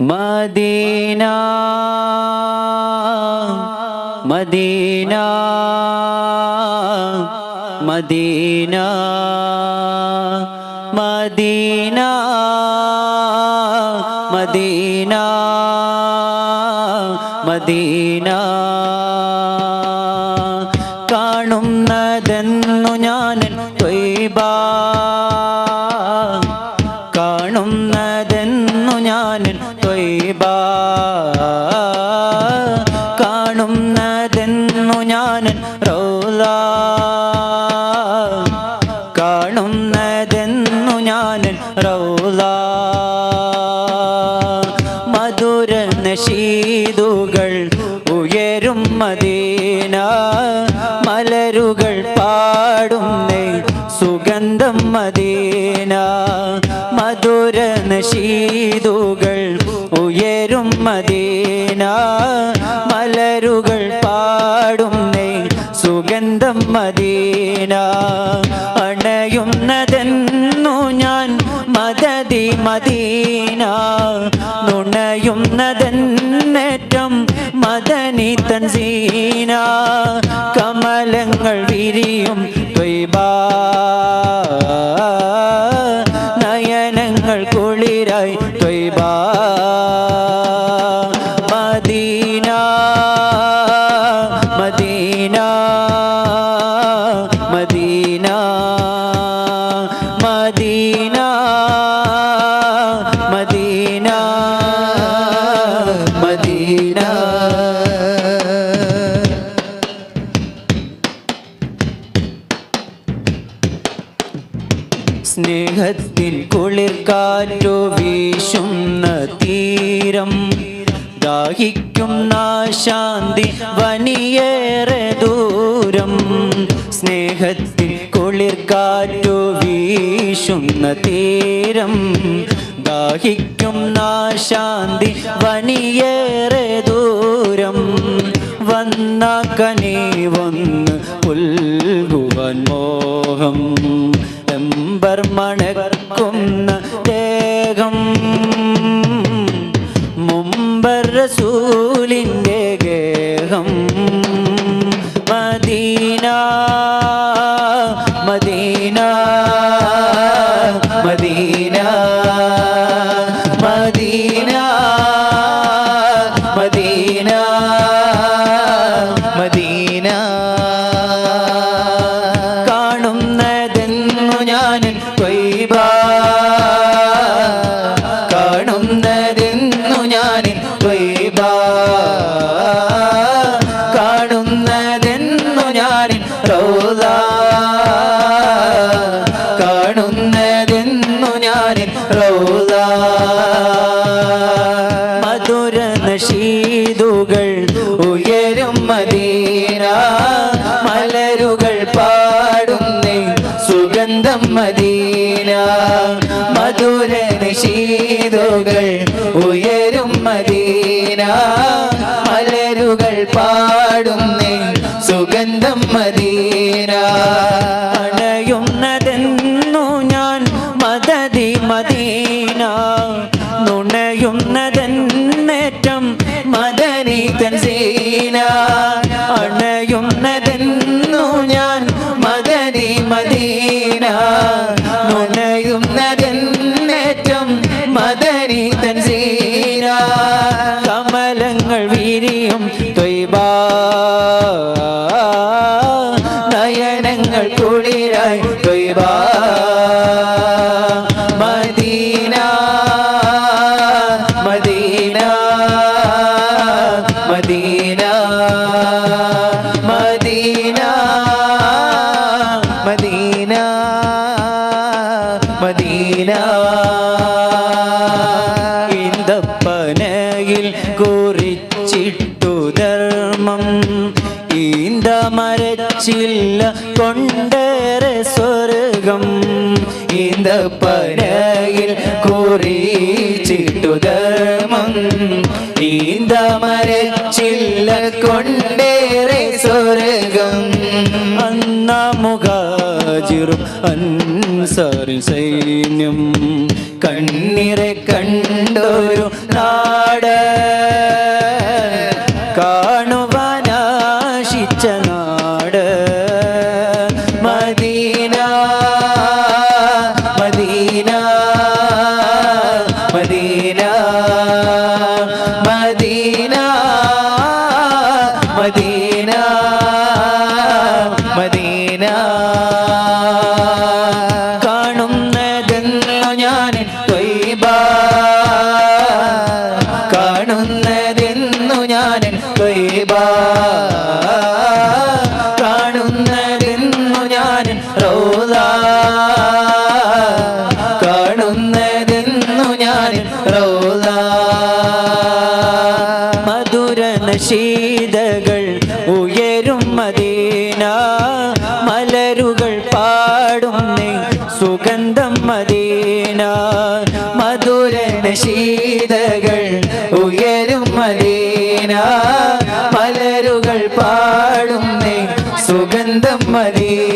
Medina Medina Medina Medina Medina Medina. കാണുന്നതെന്നു ഞാൻ ത്വയ്ബ ഉയരും മദീന. മലരുകൾ പാടുന്നേ സുഗന്ധം മദീന. മധുര നശീതുകൾ ഉയരും മദീന. മലരുകൾ പാടുന്നേ സുഗന്ധം മദീന. അണയുന്നതെന്നു ഞാൻ മദതി മദീന. നുണയുന്നതെന്നേറ്റം മദനി തൻസീന കമലങ്ങൾ വിരിയും ത്വയ്ബ. സ്നേഹത്തിൻ കുളിർക്കാറ്റു വീശുന്ന തീരം. ദാഹിക്കുന്ന ശാന്തി വനിയേറെ ദൂരം. സ്നേഹത്തിൻ കുളിർക്കാറ്റു വീശുന്ന തീരം. ദാഹിക്കുന്ന ശാന്തി വനിയേറെ ദൂരം. വന്ന കനീവൊന്ന് പുൽകുവാൻ മോഹം. എമ്പർ മണക്കുന്ന ദേഹം. മുമ്പർ റസൂലിന്റെ ഗേഹം. Medina Medina. മധുര നശീതുകൾ ഉയരും മദീന. മലരുകൾ പാടുന്നേ സുഗന്ധം മദീന. മധുര നിഷീദുകൾ ഉയരും മദീന. മലരുകൾ പാടുന്നേ സുഗന്ധം മദീന. അണയുന്നതെന്നു ഞാൻ മദതി മദീന. മദനി നുണയുന്നതെന്നേറ്റം മദനി തൻസീന കമലങ്ങൾ വിരിയും ത്വയ്ബ നയനങ്ങൾ കുളിരായി മദീന മദീന മദീന മദീന. ധർമ്മം ഈന്ത മരച്ചില്ല കൊണ്ടേറെ സ്വർഗം. ഈന്ത പരയിൽ കുറിച്ചിട്ടു ധർമ്മം. ഈന്ത മരച്ചില്ല കൊണ്ടേറെ സ്വർഗം. അന്ന മുഖാജിറും അൻസാരി സൈന്യം കണ്ണിറെ കണ്ടൊരു Medina Medina Medina Medina Medina Medina. കാണുന്നതെന്നു ഞാൻ ത്വയ്ബ കാണുന്നതെന്നു ഞാൻ ത്വയ്ബ റോദ ഞാൻ ഉയരും മദീന. മലരുകൾ പാടുന്നേ സുഗന്ധം മദീന. ഉയരും മദീന. മലരുകൾ സുഗന്ധം മദീന.